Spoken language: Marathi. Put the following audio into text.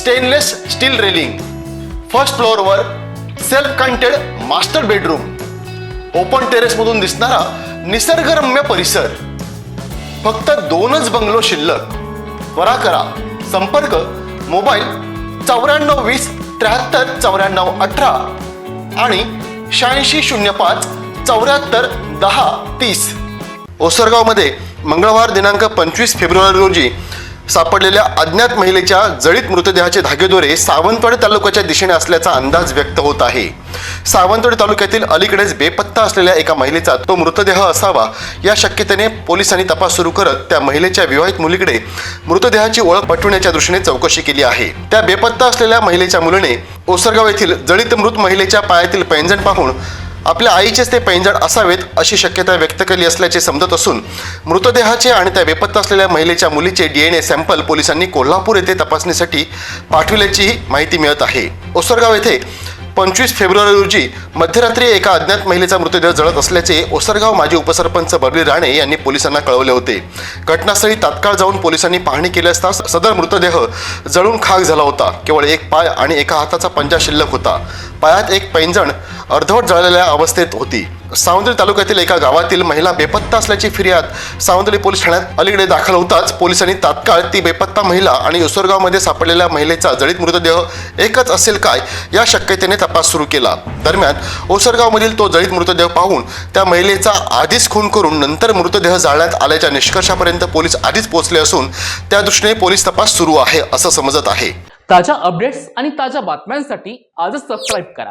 Stainless steel railing first फ्लोअरवर self contained master bedroom open टेरेसमधून दिसणारा निसर्गरम्य परिसर. फक्त दोनच बंगलो शिल्लक. त्वरा करा. संपर्क मोबाईल चौऱ्याण्णव वीस त्र्याहत्तर चौऱ्याण्णव अठरा आणि शहाऐंशी शून्य पाच चौऱ्याहत्तर दहा तीस. ओसरगावमध्ये मंगळवार दिनांक पंचवीस फेब्रुवारी रोजी सापडलेल्या अज्ञात महिलेच्या जळीत मृतदेहाचे धागेदोरे सावंतवाडी तालुक्याच्या दिशेने असल्याचा अंदाज व्यक्त होत आहे. सावंतवाडी तालुक्यातील अलीकडेच बेपत्ता असलेल्या एका महिलेचा तो मृतदेह असावा या शक्यतेने पोलिसांनी तपास सुरू करत त्या महिलेच्या विवाहित मुलीकडे मृतदेहाची ओळख पटवण्याच्या दृष्टीने चौकशी केली आहे. त्या बेपत्ता असलेल्या महिलेच्या मुलीने ओसरगाव येथील जळीत मृत महिलेच्या पायातील पैंजण पाहून आपल्या आईचेच ते पैंजण असावेत अशी शक्यता व्यक्त केली असल्याचे समजत असून मृतदेहाचे आणि त्या बेपत्ता असलेल्या महिलेच्या मुलीचे डीएनए सॅम्पल पोलिसांनी कोल्हापूर येथे तपासणीसाठी पाठविल्याचीही माहिती मिळत आहे. ओसरगाव येथे पंचवीस फेब्रुवारी रोजी मध्यरात्री एका अज्ञात महिलेचा मृतदेह जळत असल्याचे ओसरगाव माजी उपसरपंच बबली राणे यांनी पोलिसांना कळवले होते. घटनास्थळी तात्काळ जाऊन पोलिसांनी पाहणी केली असता सदर मृतदेह जळून खाक झाला होता. केवळ एक पाय आणि एका हाताचा पंजा शिल्लक होता. पायात एक पैंजण अर्धवट जळलेल्या अवस्थेत होती. सावंतळी तालुक्यातील एका गावातील महिला बेपत्ता असल्याची फिर्याद सावंतळी पोलीस ठाण्यात अलीकडे दाखल होताच पोलिसांनी तात्काळ ती बेपत्ता महिला आणि उसरगावमध्ये सापडलेल्या महिलेचा जळीत मृतदेह एकच असेल काय या शक्यतेने तपास सुरू केला. दरम्यान ओसरगावमधील तो जळीत मृतदेह पाहून त्या महिलेचा आधीच खून करून नंतर मृतदेह जाळण्यात आल्याच्या निष्कर्षापर्यंत पोलीस आधीच पोहोचले असून त्या दृष्टीने पोलीस तपास सुरू आहे असं समजत आहे. ताज्या अपडेट्स आणि ताज्या बातम्यांसाठी आजच सबस्क्राईब करा.